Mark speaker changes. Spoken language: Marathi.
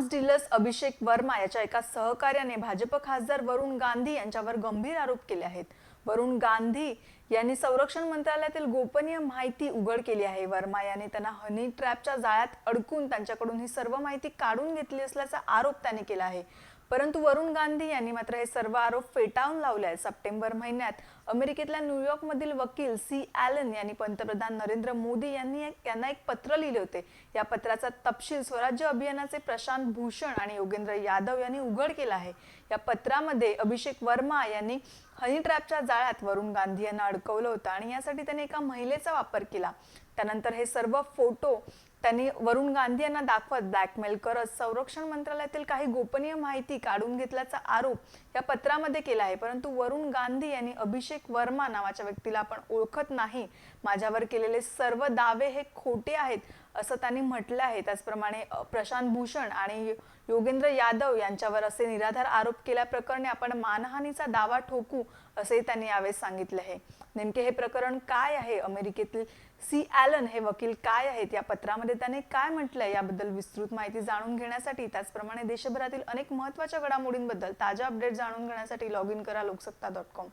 Speaker 1: आर्म्स डीलर्स अभिषेक वर्मा याच्या एका सहकार्याने भाजप खासदार वरुण गांधी यांच्यावर गंभीर आरोप केले आहेत. वरुण गांधी यांनी संरक्षण मंत्रालयातील गोपनीय माहिती उघड केली आहे. वर्मा याने त्यांना हनी ट्रॅपच्या जाळ्यात अडकून त्यांच्याकडून ही सर्व माहिती काढून घेतली असल्याचा आरोप त्याने केला आहे. परंतु वरुण गांधी यांनी मात्र हे सर्व आरोप फेटाळून लावले आहेत. सप्टेंबर महिन्यात अमेरिकेतल्या न्यूयॉर्कमधील वकील सी ॲलन यांनी पंतप्रधान नरेंद्र मोदी यांनी एक- यांना एक पत्र लिहिले होते. या पत्राचा तपशील स्वराज्य अभियानाचे प्रशांत भूषण आणि योगेंद्र यादव यांनी उघड केला आहे. या पत्रामध्ये अभिषेक वर्मा यांनी हनी ट्रॅपच्या जाळ्यात वरुण गांधी यांना अडकवलं होतं आणि यासाठी त्यांनी एका महिलेचा वापर केला. त्यानंतर हे सर्व फोटो त्यांनी वरुण गांधी यांना दाखवत ब्लॅकमेल करत संरक्षण मंत्रालयातील काही गोपनीय माहिती काढून घेतल्याचा आरोप या पत्रामध्ये केला आहे. परंतु वरुण गांधी यांनी अभिषेक वर्मा नावाच्या व्यक्तीला आपण ओळखत नाही. माझ्यावर केलेले सर्व दावे हे खोटे आहेत. असं त्यांनी म्हटलं आहे. त्याचप्रमाणे प्रशांत भूषण आणि योगेंद्र यादव यांच्यावर असे निराधार आरोप केल्याप्रकरणी आपण मानहानीचा दावा ठोकू असेही त्यांनी यावेळी सांगितले आहे. नेमके हे प्रकरण काय आहे? अमेरिकेतील सी ॲलन हे वकील काय आहेत? या पत्रामध्ये त्याने काय म्हटलंय? याबद्दल विस्तृत माहिती जाणून घेण्यासाठी त्याचप्रमाणे देशभरातील अनेक महत्त्वाच्या घडामोडींबद्दल ताज्या अपडेट जाणून घेण्यासाठी लॉग इन करा लोकसत्ता डॉट कॉम.